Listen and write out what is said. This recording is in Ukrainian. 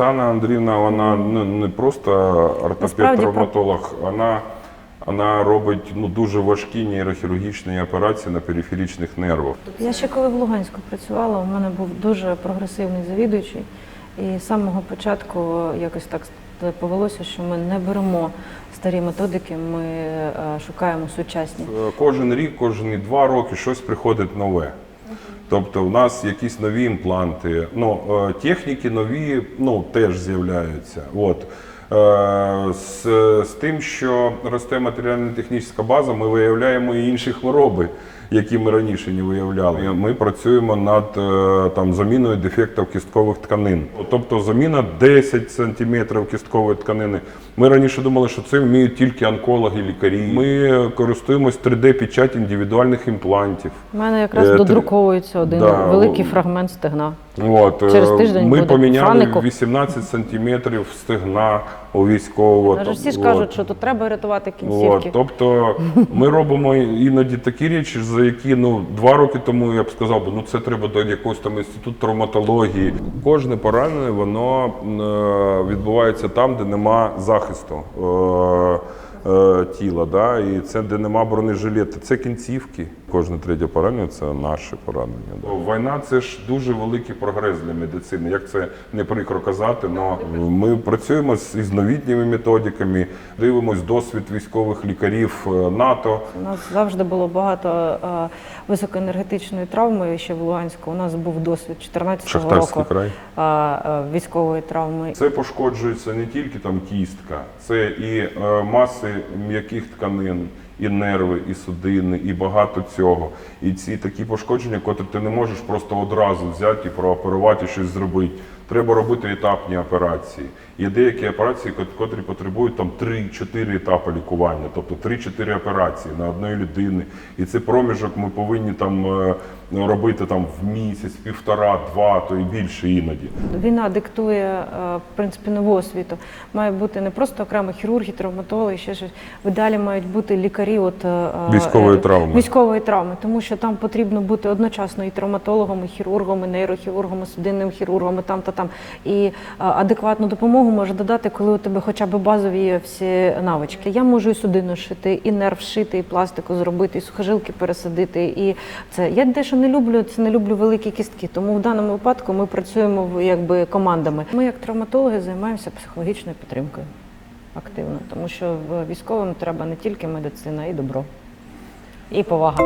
Оксана Андріївна, вона ну, не просто ортопед-травматолог, вона, вона робить ну, дуже важкі нейрохірургічні операції на периферичних нервах. Я ще коли в Луганську працювала, у мене був дуже прогресивний завідуючий, і з самого початку якось так повелося, що ми не беремо старі методики, ми е, шукаємо сучасні. Кожен рік, кожні два роки щось приходить нове. Тобто у нас якісь нові імпланти, ну, е, техніки нові ну, теж з'являються. От. Е, З, з тим, що росте матеріально-технічна база, ми виявляємо і інші хвороби, які ми раніше не виявляли. Ми працюємо над е, там, заміною дефектів кісткових тканин. Тобто заміна 10 см кісткової тканини. Ми раніше думали, що це вміють тільки онкологи, лікарі. Ми користуємось 3D-печать індивідуальних імплантів. У мене якраз Е, додруковується один Да, великий фрагмент стегна. От, е, Через тиждень ми буде поміняли Франику. 18 сантиметрів стегна у військового. Адже всі ж От. кажуть, що тут треба рятувати От, тобто ми робимо іноді такі речі, за які ну два роки тому я б сказав, бо ну це треба до якогось там інституту травматології. Кожне поранення воно е, відбувається там, де нема захисту. Тіла, да, і це де нема бронежилета, це кінцівки. Кожне третє поранення це наше поранення. Да. Війна це ж дуже великий прогрес для медицини. Як це не прикро казати, але ми працюємо з із новітніми методиками, дивимось досвід військових лікарів е, НАТО. У нас завжди було багато е, високоенергетичної травми ще в Луганську. У нас був досвід 14 Шахтарський року край. е, військової травми. Це пошкоджується не тільки там кістка, це і маси м'яких тканин, і нерви, і судини, і багато цього. І ці такі пошкодження, котрі ти не можеш просто одразу взяти і прооперувати щось зробити. Треба робити етапні операції. Є деякі операції, котрі потребують там 3-4 етапи лікування, тобто 3-4 операції на одної людини. І це проміжок ми повинні там е, робити там в місяць, півтора, два, то і більше іноді. Війна диктує е, в принципі нову освіту. Має бути не просто окремо хірурги, травматологи, ще щось. В ідеалі мають бути лікарі от, е, е, Військової е, травми. Військової травми, тому що там потрібно бути одночасно і травматологом, і хірургом, і нейрохірургом, і судинним хірургом, і там та там. І адекватну допомогу може додати, коли у тебе хоча б базові всі навички. Я можу і судину шити, і нерв шити, і пластику зробити, і сухожилки пересадити. І це я дещо не люблю. Це не люблю великі кістки. Тому в даному випадку ми працюємо якби командами. ми, як травматологи, займаємося психологічною підтримкою активно, тому що військовим треба не тільки медицина, і добро, і повага.